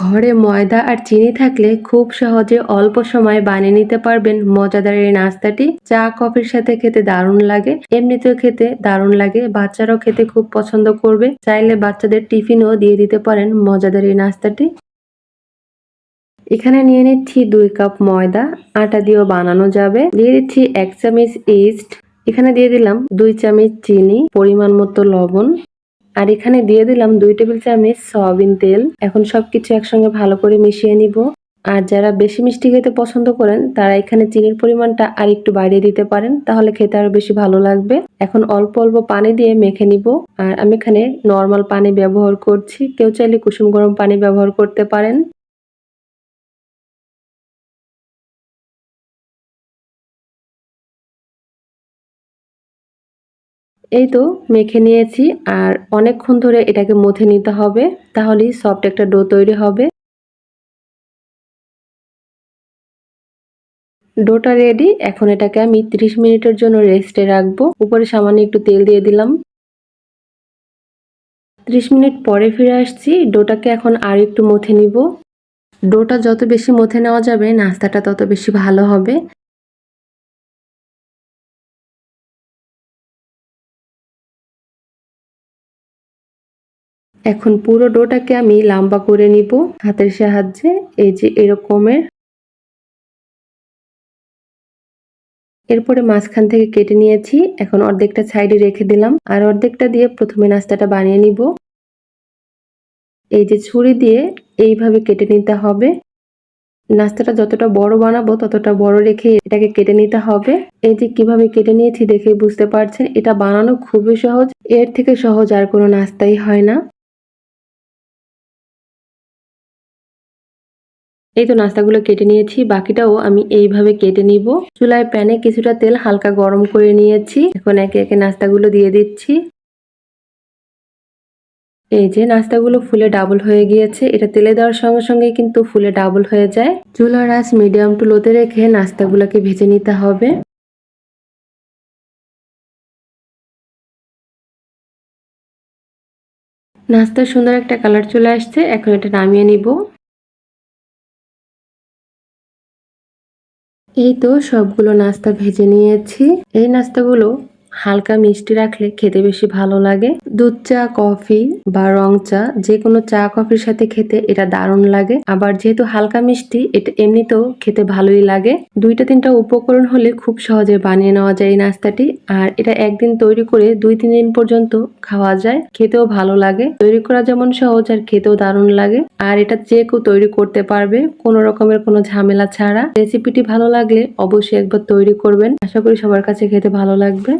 ঘরে ময়দা আর চিনি থাকলে খুব সহজে অল্প সময় বানিয়ে নিতে পারবেন মজাদার এই নাস্তাটি। চা, কফির সাথে খেতে দারুণ লাগে। এমনিতেও খেতে দারুণ লাগে। বাচ্চারাও খেতে খুব পছন্দ করবে। চাইলে বাচ্চাদের টিফিনও দিয়ে দিতে পারেন মজাদার এই নাস্তাটি। এখানে নিয়ে নিচ্ছি দুই কাপ ময়দা। আটা দিয়েও বানানো যাবে। দিয়ে দিচ্ছি এক চামচ ইস্ট। এখানে দিয়ে দিলাম দুই চামচ চিনি, পরিমাণ মতো লবণ। আর এখানে দিয়ে দিলাম দুই টেবিল চামচ সয়াবিন তেল। এখন সবকিছু একসঙ্গে ভালো করে মিশিয়ে নিব। আর যারা বেশি মিষ্টি খেতে পছন্দ করেন, তারা এখানে চিনির পরিমাণটা আর একটু বাড়িয়ে দিতে পারেন, তাহলে খেতে আরও বেশি ভালো লাগবে। এখন অল্প অল্প পানি দিয়ে মেখে নিব। আর আমি এখানে নর্মাল পানি ব্যবহার করছি। কেউ চাইলে কুসুম গরম পানি ব্যবহার করতে পারেন। এই তো মেখে নিয়েছি আর অনেকক্ষণ ধরে এটাকে মথে নিতে হবে, তাহলেই সফট একটা ডো তৈরি হবে। ডোটা রেডি এখন এটাকে আমি 30 মিনিটের জন্য রেস্টে রাখব। উপরে সামান্য একটু তেল দিয়ে দিলাম। 30 মিনিট পরে ফিরে আসছি ডোটাকে এখন আর একটু মথে নিব। ডোটা যত বেশি মথে নেওয়া যাবে, নাস্তাটা তত বেশি ভালো হবে। এখন পুরো ডোটাকে আমি লম্বা করে নিব হাতের সাহায্যে, এই যে এরকমের। এরপরে মাঝখান থেকে কেটে নিয়েছি, এখন অর্ধেকটা সাইডে রেখে দিলাম, আর অর্ধেকটা দিয়ে প্রথমে নাস্তাটা বানিয়ে নিব। এই যে ছুরি দিয়ে এইভাবে কেটে নিতে হবে। নাস্তাটা যতটা বড় বানাবো, ততটা বড় রেখে এটাকে কেটে নিতে হবে। এই যে কীভাবে কেটে নিয়েছি দেখে বুঝতে পারছেন, এটা বানানো খুবই সহজ। এর থেকে সহজ আর কোনো নাস্তাই হয় না। এই তো নাস্তাগুলো কেটে নিয়েছি, বাকিটাও আমি এইভাবে কেটে নিব। চুলায় প্যানে কিছুটা তেল হালকা গরম করে নিয়েছি, এখন একে একে নাস্তাগুলো দিয়ে দিচ্ছি। এই যে নাস্তাগুলো ফুলে ডাবল হয়ে গিয়েছে, এটা তেলে দেওয়ার সঙ্গে সঙ্গে কিন্তু ফুলে ডাবল হয়ে যায়। চুলার আঁচ মিডিয়াম টু লোতে রেখে নাস্তাগুলোকে ভেজে নিতে হবে। নাস্তার সুন্দর একটা কালার চলে আসছে, এখন এটা নামিয়ে নিব। এই তো সবগুলো নাস্তা ভেজে নিয়েছি। এই নাস্তাগুলো হালকা মিষ্টি রাখলে খেতে বেশি ভালো লাগে। দুধ চা, কফি বা রং চা যে কোনো চা, কফির সাথে খেতে এটা দারুণ লাগে। আবার যেহেতু হালকা মিষ্টি, এটা এমনিতেও খেতে ভালোই লাগে। দুইটা তিনটা উপকরণ হলে খুব সহজে বানিয়ে নেওয়া যায় এই নাস্তাটি। আর এটা একদিন তৈরি করে দুই, তিন দিন পর্যন্ত খাওয়া যায়। খেতেও ভালো লাগে। তৈরি করা যেমন সহজ আর খেতেও দারুণ লাগে। আর এটা যে কেউ তৈরি করতে পারবে, কোনো রকমের কোনো ঝামেলা ছাড়া। রেসিপিটি ভালো লাগলে অবশ্যই একবার তৈরি করবেন। আশা করি সবার কাছে খেতে ভালো লাগবে।